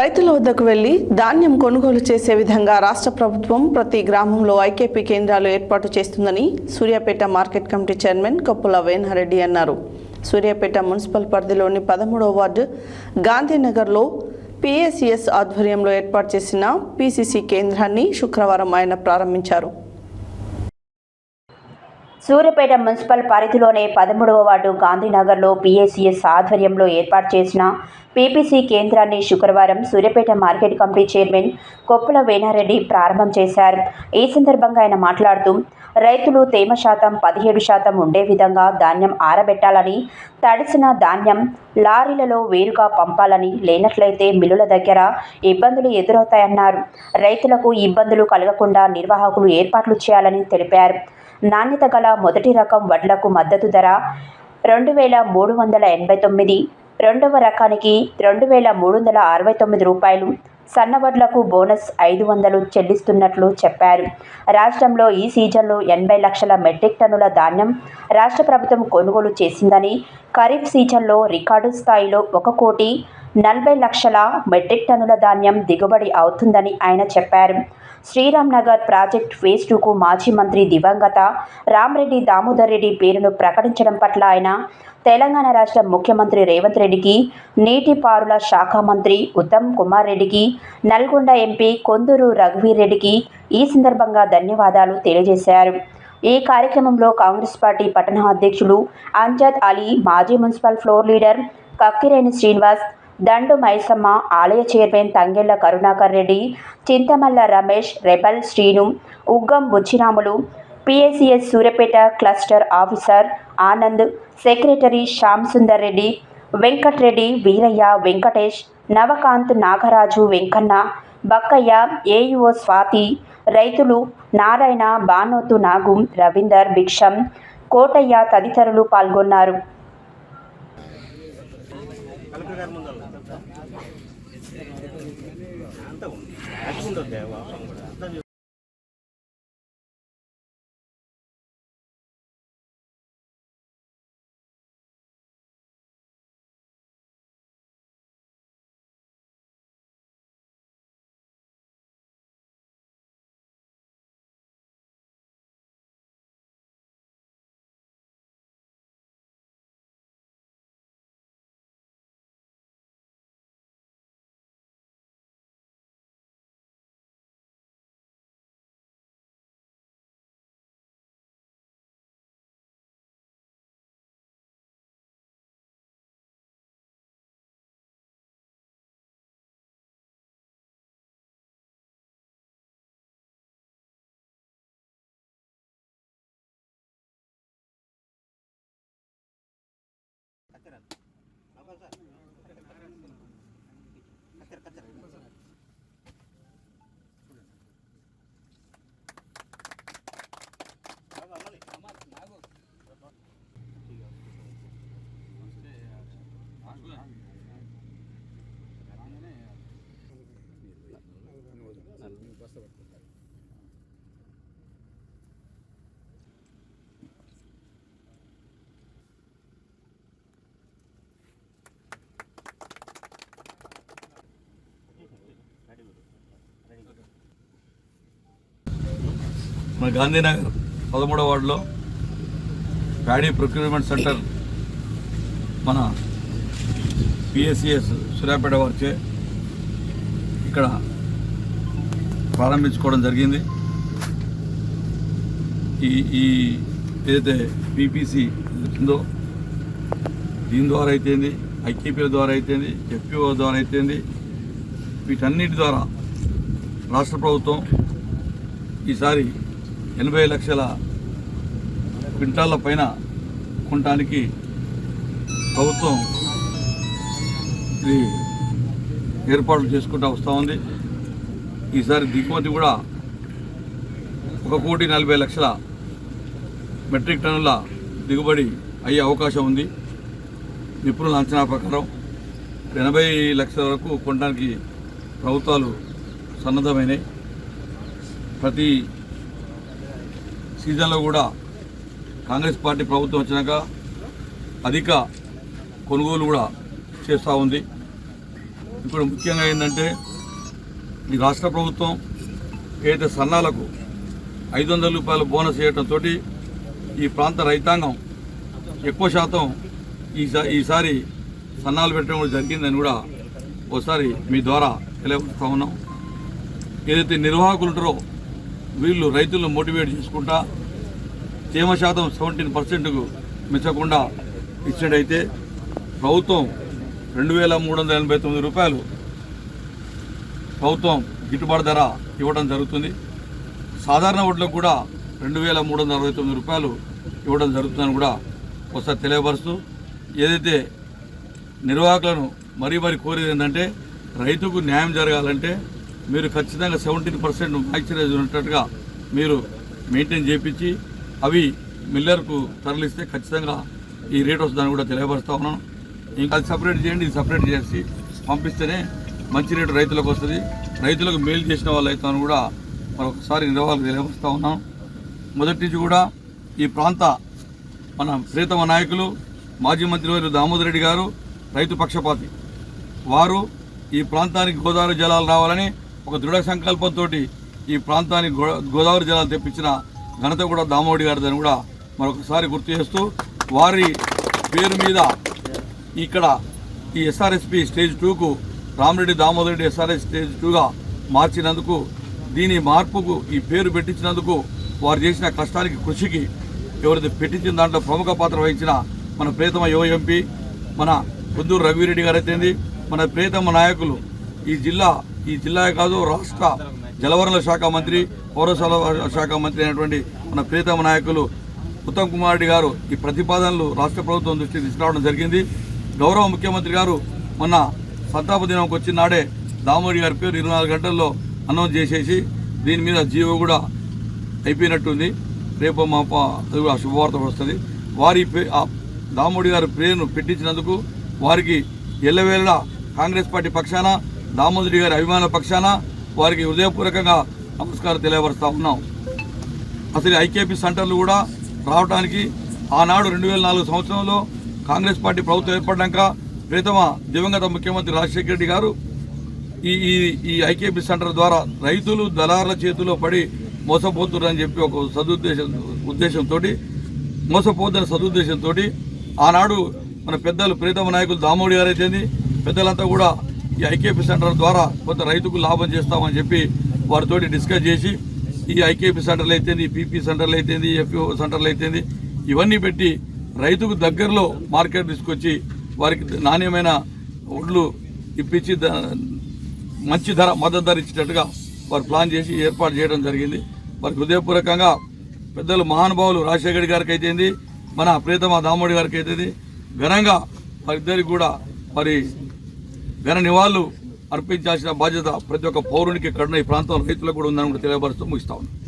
రైతుల వద్దకు వెళ్ళి ధాన్యం కొనుగోలు చేసే విధంగా రాష్ట్ర ప్రభుత్వం ప్రతి గ్రామంలో ఐకేపీ కేంద్రాలు ఏర్పాటు చేస్తుందని Suryapet market committee chairman Koppula Venareddy అన్నారు. సూర్యాపేట మున్సిపల్ పరిధిలోని పదమూడవ వార్డు గాంధీనగర్లో పిఏసిఎస్ ఆధ్వర్యంలో ఏర్పాటు చేసిన పిసిసి కేంద్రాన్ని శుక్రవారం ఆయన ప్రారంభించారు. సూర్యపేట మున్సిపల్ పరిధిలోనే పదమూడవ వార్డు గాంధీనగర్లో పీఏసీఎస్ ఆధ్వర్యంలో ఏర్పాటు చేసిన పీపీసీ కేంద్రాన్ని శుక్రవారం Suryapet market committee chairman Koppula Venareddy ప్రారంభం చేశారు. ఈ సందర్భంగా ఆయన మాట్లాడుతూ రైతులు తేమ శాతం పదిహేడు శాతం ఉండే విధంగా ధాన్యం ఆరబెట్టాలని తడిసిన ధాన్యం లారీలలో వేరుగా పంపాలని లేనట్లయితే మిల్లుల దగ్గర ఇబ్బందులు ఎదురవుతాయన్నారు. రైతులకు ఇబ్బందులు కలగకుండా నిర్వాహకులు ఏర్పాట్లు చేయాలని తెలిపారు. నాణ్యత గల మొదటి రకం వడ్లకు మద్దతు ధర రెండు వేల మూడు వందల ఎనభై తొమ్మిది. రెండవ రకానికి రెండు వేల మూడు వందల అరవై తొమ్మిది రూపాయలు. సన్నవడ్లకు బోనస్ ఐదు వందలు చెల్లిస్తున్నట్లు చెప్పారు. రాష్ట్రంలో ఈ సీజన్లో ఎనభై లక్షల మెట్రిక్ టన్నుల ధాన్యం రాష్ట్ర ప్రభుత్వం కొనుగోలు చేసిందని ఖరీఫ్ సీజన్లో రికార్డు స్థాయిలో ఒక కోటి నలభై లక్షల మెట్రిక్ టన్నుల ధాన్యం దిగుబడి అవుతుందని ఆయన చెప్పారు. శ్రీరామ్ నగర్ ప్రాజెక్ట్ ఫేజ్ టూకు మాజీ మంత్రి దివంగత రామ్రెడ్డి దామోదర్ రెడ్డి పేరును ప్రకటించడం పట్ల ఆయన తెలంగాణ రాష్ట్ర ముఖ్యమంత్రి రేవంత్ రెడ్డికి నీటిపారుల శాఖ మంత్రి ఉత్తమ్ కుమార్ రెడ్డికి నల్గొండ ఎంపీ కొందూరు రఘువీర్ రెడ్డికి ఈ సందర్భంగా ధన్యవాదాలు తెలియజేశారు. ఈ కార్యక్రమంలో కాంగ్రెస్ పార్టీ పట్టణ అధ్యక్షులు అంజద్ అలీ మాజీ municipal floor leader Kakkireni Srinivas Dandu Maisamma ఆలయ chairman Tangella Karunakar Reddy Chintamalla Ramesh rebel Srinu Uggam Buchiramulu PSCS Suryapet cluster officer Anand secretary Shyam Sundar Reddy Venkatreddy Veeraiah Venkatesh Navakanth Nagaraju Venkanna Bakkaiah AEO Swathi రైతులు నారాయణ బానోతు నాగు రవీందర్ భిక్షం కోటయ్య తదితరులు పాల్గొన్నారు. সুন্দর দেয় বাবা అవకాశం sir. మన గాంధీనగర్ పదమూడవ వార్డులో ప్యాడీ ప్రొక్యూర్మెంట్ సెంటర్ మన పిఎస్సిఎస్ సూర్యాపేట వారిచే ఇక్కడ ప్రారంభించుకోవడం జరిగింది. ఈ ఈ ఏదైతే పీపీసీ ఉందో దీని ద్వారా అయితేంది ఐకేపీల ద్వారా అయితేంది ఎఫ్పిఓ ద్వారా అయితేంది వీటన్నిటి ద్వారా రాష్ట్ర ప్రభుత్వం ఈసారి ఎనభై లక్షల క్వింటాళ్ళ పైన కొనడానికి ప్రభుత్వం ఇది ఏర్పాట్లు చేసుకుంటూ వస్తూ ఉంది. ఈసారి దిగుమతి కూడా ఒక కోటి నలభై లక్షల మెట్రిక్ టన్నుల దిగుబడి అయ్యే అవకాశం ఉంది. నిపుణుల అంచనా ప్రకారం ఎనభై లక్షల వరకు కొనడానికి ప్రభుత్వాలు సన్నద్ధమైనవి ప్రతి సీజన్లో కూడా కాంగ్రెస్ పార్టీ ప్రభుత్వం వచ్చినాక అధిక కొనుగోలు కూడా చేస్తూ ఉంది. ఇప్పుడు ముఖ్యంగా ఏంటంటే ఈ రాష్ట్ర ప్రభుత్వం ఏదైతే సన్నాలకు ఐదు వందల రూపాయల బోనస్ వేయడంతో ఈ ప్రాంత రైతాంగం ఎక్కువ శాతం ఈసా ఈసారి సన్నాలు పెట్టడం కూడా జరిగిందని కూడా ఒకసారి మీ ద్వారా తెలియపరుస్తూ ఉన్నాం. ఏదైతే నిర్వాహకులు ఉంటారో వీళ్ళు రైతులను మోటివేట్ చేసుకుంటా తేమ శాతం సెవెంటీన్ పర్సెంట్కు మించకుండా ఇచ్చినట్టయితే ప్రభుత్వం రెండు వేల మూడు వందల ఎనభై తొమ్మిది రూపాయలు ప్రభుత్వం గిట్టుబాటు ధర ఇవ్వడం జరుగుతుంది. సాధారణ వడ్లకు కూడా రెండు వేల మూడు వందల అరవై తొమ్మిది రూపాయలు ఇవ్వడం జరుగుతుందని కూడా ఒకసారి తెలియపరుస్తూ ఏదైతే నిర్వాహకులను మరీ మరీ కోరేది ఏంటంటే రైతుకు న్యాయం జరగాలంటే మీరు ఖచ్చితంగా సెవెంటీన్ పర్సెంట్ మాయిశ్చరైజ్ ఉన్నట్టుగా మీరు మెయింటైన్ చేపించి అవి మిల్లర్కు తరలిస్తే ఖచ్చితంగా ఈ రేట్ వస్తుందని కూడా తెలియపరుస్తా ఉన్నాను ఇంకా అది సపరేట్ చేయండి ఇది సపరేట్ చేసి పంపిస్తేనే మంచి రేటు రైతులకు వస్తుంది. రైతులకు మేలు చేసిన వాళ్ళు అవుతామని కూడా మరొకసారి నిర్వాహకులు తెలియపరుస్తూ ఉన్నాం. మొదటి నుంచి కూడా ఈ ప్రాంత మన ప్రియతమ నాయకులు మాజీ మంత్రివర్యులు దామోదర్ రెడ్డి గారు రైతు పక్షపాతి. వారు ఈ ప్రాంతానికి గోదావరి జలాలు రావాలని ఒక దృఢ సంకల్పంతో ఈ ప్రాంతానికి గో- గోదావరి జలాలు తెప్పించిన ఘనత కూడా దామోడి గారిదని కూడా మరొకసారి గుర్తు చేస్తూ వారి పేరు మీద ఇక్కడ ఈ ఎస్ఆర్ఎస్పి స్టేజ్ టూకు రామరెడ్డి దామోదర్ రెడ్డి ఎస్ఆర్ఎస్ స్టేజ్ టూగా మార్చినందుకు దీని మార్పుకు ఈ పేరు పెట్టించినందుకు వారు చేసిన కష్టానికి కృషికి ఎవరైతే పెట్టించిన దాంట్లో ప్రముఖ పాత్ర వహించిన మన ప్రియతమ యువ ఎంపీ మన పొద్దూరు రఘువీరెడ్డి గారు అయితేంది మన ప్రియతమ నాయకులు ఈ జిల్లా ఈ జిల్లా కాదు రాష్ట్ర జలవనరుల శాఖ మంత్రి పౌర శాఖ మంత్రి అయినటువంటి మన ప్రియతమ నాయకులు ఉత్తమ్ కుమార్ రెడ్డి గారు ఈ ప్రతిపాదనలు రాష్ట్ర ప్రభుత్వం దృష్టికి తీసుకురావడం జరిగింది. గౌరవ ముఖ్యమంత్రి గారు మొన్న సంతాప దినంకి వచ్చిన నాడే దామోడి గారి పేరు ఇరవై నాలుగు గంటల్లో అనౌన్స్ చేసేసి దీని మీద జీవో కూడా అయిపోయినట్టుంది. రేపు మా అది కూడా శుభవార్త వస్తుంది. వారి పే- దామోడి గారి పేరును పెట్టించినందుకు వారికి ఎల్లవేళ కాంగ్రెస్ పార్టీ పక్షాన దామోదరి గారి అభిమాన పక్షాన వారికి హృదయపూర్వకంగా నమస్కారం తెలియపరుస్తూ ఉన్నాం. అసలు ఐకేపీ సెంటర్లు కూడా రావడానికి ఆనాడు రెండు వేల నాలుగు సంవత్సరంలో కాంగ్రెస్ పార్టీ ప్రభుత్వం ఏర్పడ్డాక ప్రీతమ దివంగత ముఖ్యమంత్రి రాజశేఖర రెడ్డి గారు ఈ ఈ ఈ ఐకేపీ సెంటర్ ద్వారా రైతులు దళారుల చేతిలో పడి మోసపోతున్నారని చెప్పి ఒక సదుద్దేశం ఉద్దేశంతో మోసపోతున్న సదుద్దేశంతో ఆనాడు మన పెద్దలు ప్రీతమ నాయకులు దామోడి గారు అయితేంది పెద్దలంతా కూడా ఈ ఐకేపీ సెంటర్ ద్వారా కొంత రైతుకు లాభం చేస్తామని చెప్పి వారితోటి డిస్కస్ చేసి ఈ ఐకేపీ సెంటర్లు అయితేంది పీపీ సెంటర్లు అయితేంది ఎఫ్ఓ సెంటర్లు అయితేంది ఇవన్నీ పెట్టి రైతుకు దగ్గరలో మార్కెట్ తీసుకొచ్చి వారికి నాణ్యమైన ఒడ్లు ఇప్పించి మంచి ధర మద్దతు ధర ఇచ్చేటట్టుగా వారు ప్లాన్ చేసి ఏర్పాటు చేయడం జరిగింది. వారికి హృదయపూర్వకంగా పెద్దలు మహానుభావులు రాజశేఖర్ గారికి అయితేంది మన ప్రీతమ దామోడి గారికి అయితేంది ఘనంగా వారిద్దరికి కూడా మరి ఘన నివాళులు అర్పించాల్సిన బాధ్యత ప్రతి ఒక్క పౌరునికి ఇక్కడ ఈ ప్రాంతంలో రైతులకు కూడా ఉందని కూడా తెలియపరుస్తూ ముగిస్తా ఉన్నాను